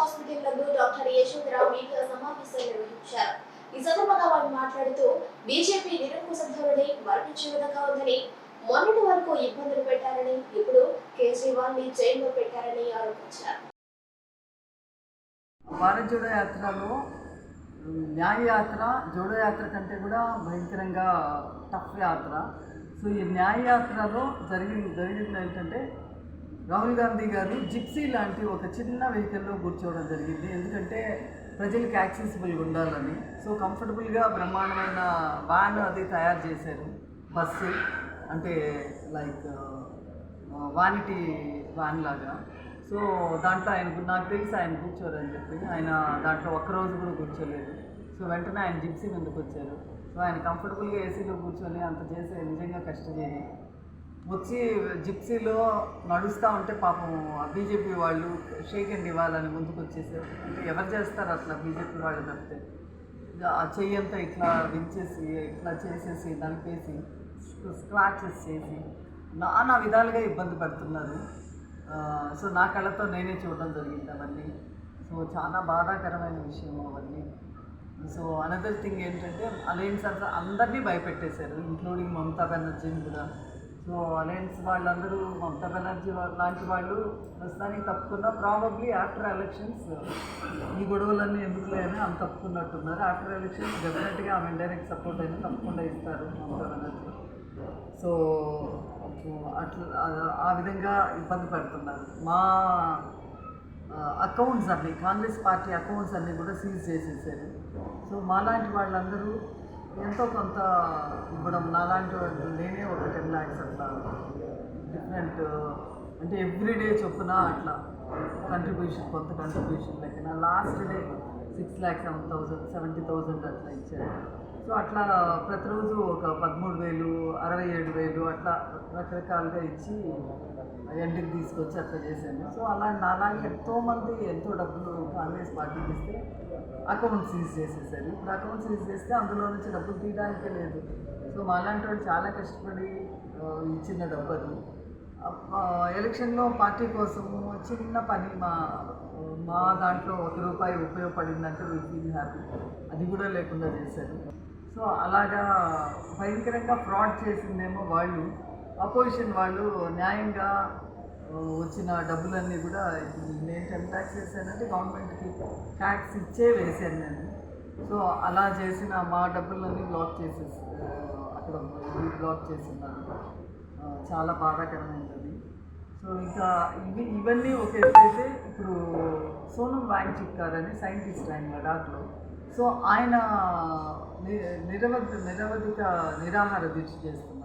Hospital నందు doctor Yashodhara media సమావేశం నిర్వహించారు ఈ సందర్భంగా వారు మాట్లాడుతూ బీజేపీ నిరంకుశ ధోరణి మరణించే విధంగా ఉందని మొన్నటి వరకు ఇబ్బందులు పెట్టారని ఇప్పుడు కేజ్రీవాల్ని జైల్లో పెట్టారని ఆరోపించారు. భారత్ జోడో యాత్రలో న్యాయ యాత్ర జోడో యాత్ర కంటే కూడా భయంకరంగా టఫ్ యాత్ర. సో ఈ న్యాయ యాత్రలో జరిగింది జరిగింది ఏంటంటే రాహుల్ గాంధీ గారు జిప్సీ లాంటి ఒక చిన్న వెహికల్లో కూర్చోవడం జరిగింది. ఎందుకంటే ప్రజలకు యాక్సెసిబుల్గా ఉండాలని. సో కంఫర్టబుల్గా బ్రహ్మాండమైన వ్యాన్ అది తయారు చేశారు బస్సు. అంటే లైక్ వానిటీ వ్యాన్ లాగా. సో దాంట్లో ఆయన నాకు తెలిసి ఆయన కూర్చోరని చెప్పి. ఆయన దాంట్లో ఒక్కరోజు కూడా కూర్చోలేదు. సో వెంటనే ఆయన జిప్సీ ముందుకు వచ్చారు. సో ఆయన కంఫర్టబుల్గా ఏసీలో కూర్చొని అంత చేసే నిజంగా కష్టజీవి వచ్చి జిప్సీలో నడుస్తూ ఉంటే పాపం బీజేపీ వాళ్ళు షేక్ అండ్ ఇవ్వాలని ముందుకు వచ్చేసారు. అంటే ఎవరు చేస్తారు అట్లా బీజేపీ వాళ్ళు తప్పితే? ఆ చెయ్యంతా ఇట్లా వించేసి ఇట్లా చేసేసి నలిపేసి స్క్రాచెస్ చేసి నానా విధాలుగా ఇబ్బంది పడుతున్నారు. సో నా కళ్ళతో నేనే చూడడం జరిగింది అవన్నీ. సో చాలా బాధాకరమైన విషయం అవన్నీ. సో అనదర్ థింగ్ ఏంటంటే అలయన్స్ అంతా అందరినీ భయపెట్టేశారు ఇంక్లూడింగ్ మమతా బెనర్జీని కూడా. సో అలయన్స్ వాళ్ళందరూ మమతా బెనర్జీ వాళ్ళ- లాంటి వాళ్ళు ప్రస్తుతానికి తప్పుకున్నా ప్రాబబ్లీ ఆఫ్టర్ ఎలక్షన్స్ ఈ గొడవలన్నీ ఎందుకులే అని అంత తప్పుకున్నట్టున్నారు. ఆఫ్టర్ ఎలక్షన్స్ డెఫినెట్గా ఆమె ఇండైరెక్ట్ సపోర్ట్ అయినా తప్పకుండా ఇస్తారు మమతా బెనర్జీ. సో అట్లా ఆ- విధంగా ఇబ్బంది పడుతున్నారు. మా అకౌంట్స్ అన్ని కాంగ్రెస్ పార్టీ అకౌంట్స్ అన్నీ కూడా సీజ్ చేసేసారు. సో మాలాంటి వాళ్ళందరూ ఎంతో కొంత ఇవ్వడం నాలాంటి నేనే ఒక టెన్ ల్యాక్స్ అట్లా డిఫరెంట్ అంటే ఎవ్రీడే చొప్పున అట్లా కంట్రిబ్యూషన్ కొంత కంట్రిబ్యూషన్ లెక్కన last day six lakhs seven thousand seventy thousand అట్లా ఇచ్చారు. సో అట్లా ప్రతిరోజు ఒక పదమూడు వేలు అరవై ఏడు వేలు అట్లా రకరకాలుగా ఇచ్చి ఎండింగ్ తీసుకొచ్చి అట్లా చేశాను. సో అలా నాలాగే ఎంతోమంది ఎంతో డబ్బులు కాంగ్రెస్ పార్టీకి ఇస్తే అకౌంట్ సీజ్ చేసేసారు. ఇప్పుడు అకౌంట్ సీజ్ చేస్తే అందులో నుంచి డబ్బులు తీయడానికే లేదు. సో మాలాంటి వాళ్ళు చాలా కష్టపడి ఇచ్చిన డబ్బు అది ఎలక్షన్లో పార్టీ కోసము చిన్న పని మా మా దాంట్లో ఒక రూపాయి ఉపయోగపడిందంటే వీ ఫీల్ హ్యాపీ అది కూడా లేకుండా చేశారు. సో అలాగా భయంకరంగా ఫ్రాడ్ చేసిందేమో వాళ్ళు. అపోజిషన్ వాళ్ళు న్యాయంగా వచ్చిన డబ్బులన్నీ కూడా నేను టెన్ ట్యాక్స్ వేసానంటే గవర్నమెంట్కి ట్యాక్స్ ఇచ్చే వేసాను నేను. సో అలా చేసిన మా డబ్బులన్నీ బ్లాక్ చేసేసి అక్కడ బ్లాక్ చేస్తున్నారు చాలా బాధాకరమైనది సో ఇంకా ఇవి ఇవన్నీ ఒక ఇప్పుడు సోనం వాంగ్చిక్కర్ అనే సైంటిస్ట్ ఆయన లడాక్లో. సో ఆయన నిరవధ నిరవధి నిరవధిక నిరాహార దీక్ష చేస్తున్నారు.